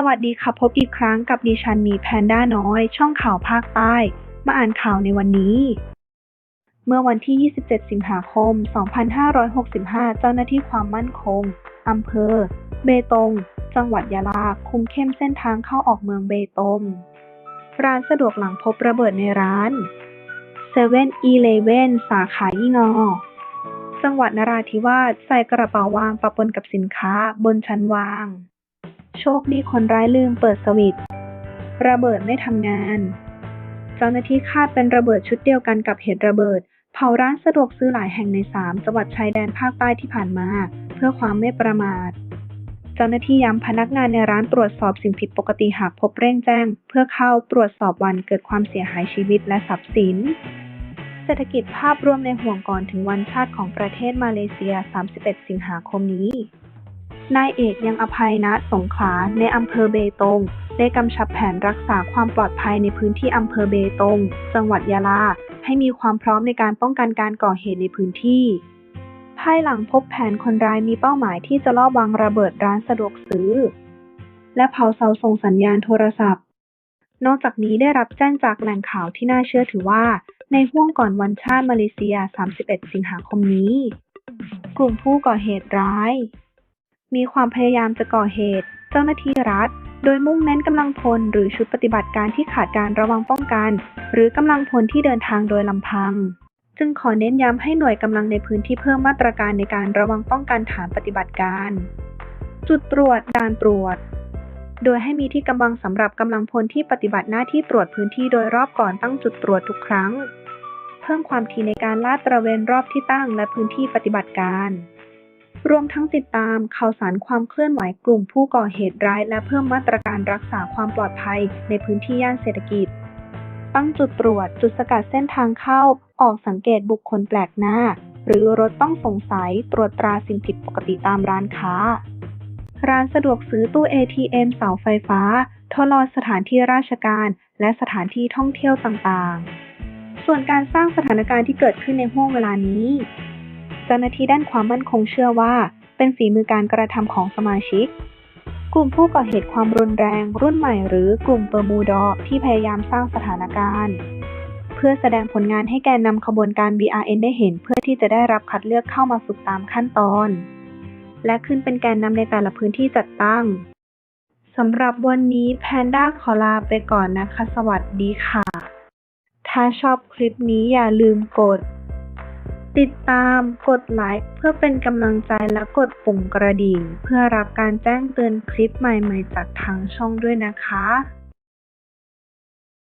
สวัสดีค่ะพบอีกครั้งกับดิฉันมีแพนด้าน้อย ช่องข่าวภาคใต้ มาอ่านข่าวในวันนี้ เมื่อวันที่ 27 สิงหาคม 2565 เจ้าหน้าที่ความมั่นคงอำเภอ เบตง จังหวัดยะลา คุมเข้มเส้นทางเข้าออกเมืองเบตง ร้านสะดวกหลังพบระเบิดในร้านเซเว่นอีเลเว่นสาขายี่งอ จังหวัดนราธิวาสใส่กระเป๋าวางปะปนกับสินค้าบนชั้นวาง โชคดีคนร้ายลืมเปิดสวิตช์ระเบิดไม่ทำงาน เจ้าหน้าที่คาดเป็นระเบิดชุดเดียวกันกับเหตุระเบิด เผาร้านสะดวกซื้อหลายแห่งใน 3 จังหวัดชายแดนภาคใต้ที่ผ่านมา เพื่อความไม่ประมาท เจ้าหน้าที่ย้ำพนักงานในร้านตรวจสอบสิ่งผิดปกติหากพบเร่งแจ้ง เพื่อเข้าตรวจสอบวันเกิดความเสียหายชีวิตและทรัพย์สินเศรษฐกิจภาพรวมในห่วงก่อนถึงวันชาติของประเทศมาเลเซีย 31 สิงหาคมนี้ นายเอกยังอภัยณสงขลาในอำเภอเบตง ได้กำชับแผนรักษาความปลอดภัยในพื้นที่อำเภอเบตง จังหวัดยะลา ให้มีความพร้อมในการป้องกันการก่อเหตุในพื้นที่ ภายหลังพบแผนคนร้ายมีเป้าหมายที่จะลอบวางระเบิดร้านสะดวกซื้อ และเผาเสาส่งสัญญาณโทรศัพท์ นอกจากนี้ได้รับแจ้งจากแหล่งข่าวที่น่าเชื่อถือว่า ในห่วงก่อนวันชาติมาเลเซีย 31 สิงหาคมนี้ กลุ่มผู้ก่อเหตุร้าย มีความพยายามจะก่อเหตุ เจ้าหน้าที่รัฐ โดยมุ่งเน้นกำลังพลหรือชุดปฏิบัติการที่ขาดการระวังป้องกัน หรือกำลังพลที่เดินทางโดยลำพัง จึงขอเน้นย้ำให้หน่วยกำลังในพื้นที่เพิ่มมาตรการในการระวังป้องกันฐานปฏิบัติการ จุดตรวจด่านตรวจโดยให้มีที่กำบังสำหรับกำลังพลที่ปฏิบัติหน้าที่ตรวจพื้นที่โดยรอบก่อนตั้งจุดตรวจทุกครั้ง เพิ่มความถี่ในการลาดตระเวนรอบที่ตั้งและพื้นที่ปฏิบัติการ รวมทั้งติดตามข่าวสารความเคลื่อนไหวกลุ่มผู้ก่อเหตุร้าย และเพิ่มมาตรการรักษาความปลอดภัยในพื้นที่ย่านเศรษฐกิจ ตั้งจุดตรวจจุดสกัดเส้นทางเข้า ออกสังเกตบุคคลแปลกหน้า หรือรถต้องสงสัยตรวจตราสิ่งผิดปกติตามร้านค้า ร้านสะดวกซื้อตู้ ATM เสาไฟฟ้าทดลองสถานที่ราชการ และสถานที่ท่องเที่ยวต่างๆ ส่วนการสร้างสถานการณ์ที่เกิดขึ้นในห่วงเวลานี้ เจ้าหน้าที่ด้านความมั่นคงเชื่อว่า เป็นฝีมือการกระทำของสมาชิก กลุ่มผู้ก่อเหตุความรุนแรง รุ่นใหม่หรือกลุ่มเปอร์มูดอที่พยายามสร้างสถานการณ์ เพื่อแสดงผลงานให้แกนนำขบวนการ BRN ได้เห็น เพื่อที่จะได้รับคัดเลือกเข้ามาฝึกตามขั้นตอน และขึ้นเป็นแกนนำในแต่ละพื้นที่จัดตั้งสำหรับวันนี้แพนด้าขอลาไปก่อนนะคะ สวัสดีค่ะ ถ้าชอบคลิปนี้อย่าลืมกด ติดตาม กดไลค์เพื่อเป็นกำลังใจและกดปุ่มกระดิ่ง เพื่อรับการแจ้งเตือนคลิปใหม่ๆจากทางช่องด้วยนะคะ